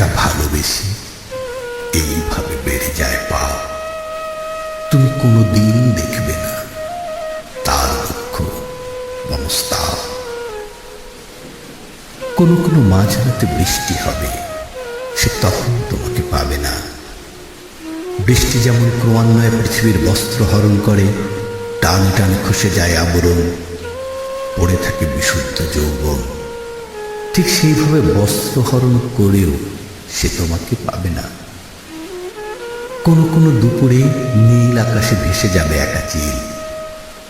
একা ভালোবেসে এইভাবে বেড়ে যায় পাপ তুমি কোনো দিন দেখবে না তার দুঃখ, মনস্তাপ। কোনো কোনো মাঝরাতে বৃষ্টি হবে, সে তখন তোমাকে পাবে না। বৃষ্টি যেমন ক্রমান্বয়ে পৃথিবীর বস্ত্র হরণ করে, টান টান খসে যায় আবরণ, পড়ে থাকে বিশুদ্ধ যৌবন। ঠিক সেইভাবে বস্ত্র হরণ করেও সে তোমাকে পাবে না। কোনো কোনো দুপুরে নীল আকাশে ভেসে যাবে একা চিল।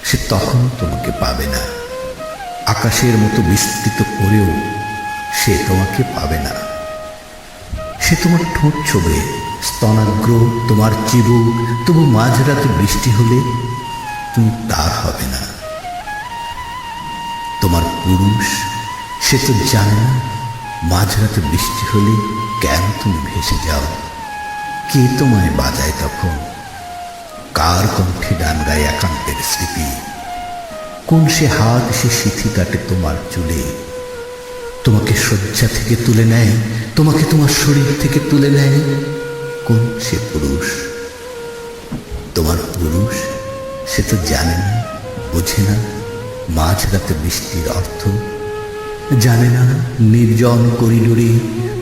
সে তখন তোমাকে পাবে না। আকাশের মতো বিস্তৃত করেও সে তোমাকে পাবে না। সে তোমার ঠোঁট ছোবে, স্তনাগ্র তোমার চিবুক, তবু মাঝরাতে বৃষ্টি হলে তুমি তার হবে না। তোমার পুরুষ, সে তো জানে না মাঝরাতে বৃষ্টি হলে কেন তুমি ভেসে যাও? কে তোমায় বাজায় তখন? কার কণ্ঠে গান গায় একান্তের স্মৃতি? কোন সে হাত সে সিথি কাটে তোমার চুলে? তোমাকে শয্যা থেকে তুলে নেয়? তোমাকে তোমার শরীর থেকে তুলে নেয়? কোন সে পুরুষ? তোমার পুরুষ? সে তো জানে না, বোঝে না মাঝরাতে বৃষ্টির অর্থ। জানে না, নির্জন করিডোরে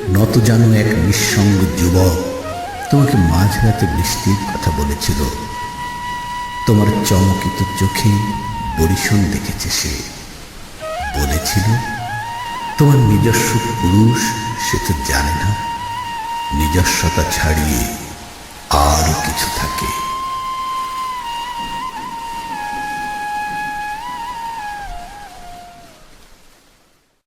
নত জানো এক নিঃসঙ্গ যুবক। তোমাকে মাঝরাতে বৃষ্টির কথা বলেছিল। তোমার চমকিত চোখে বরিশন দেখেছে সে। বলেছিল, তোমার নিজস্ব পুরুষ, সে তো জানে না। নিজস্বতা ছাড়িয়ে আর কিছু থাকে।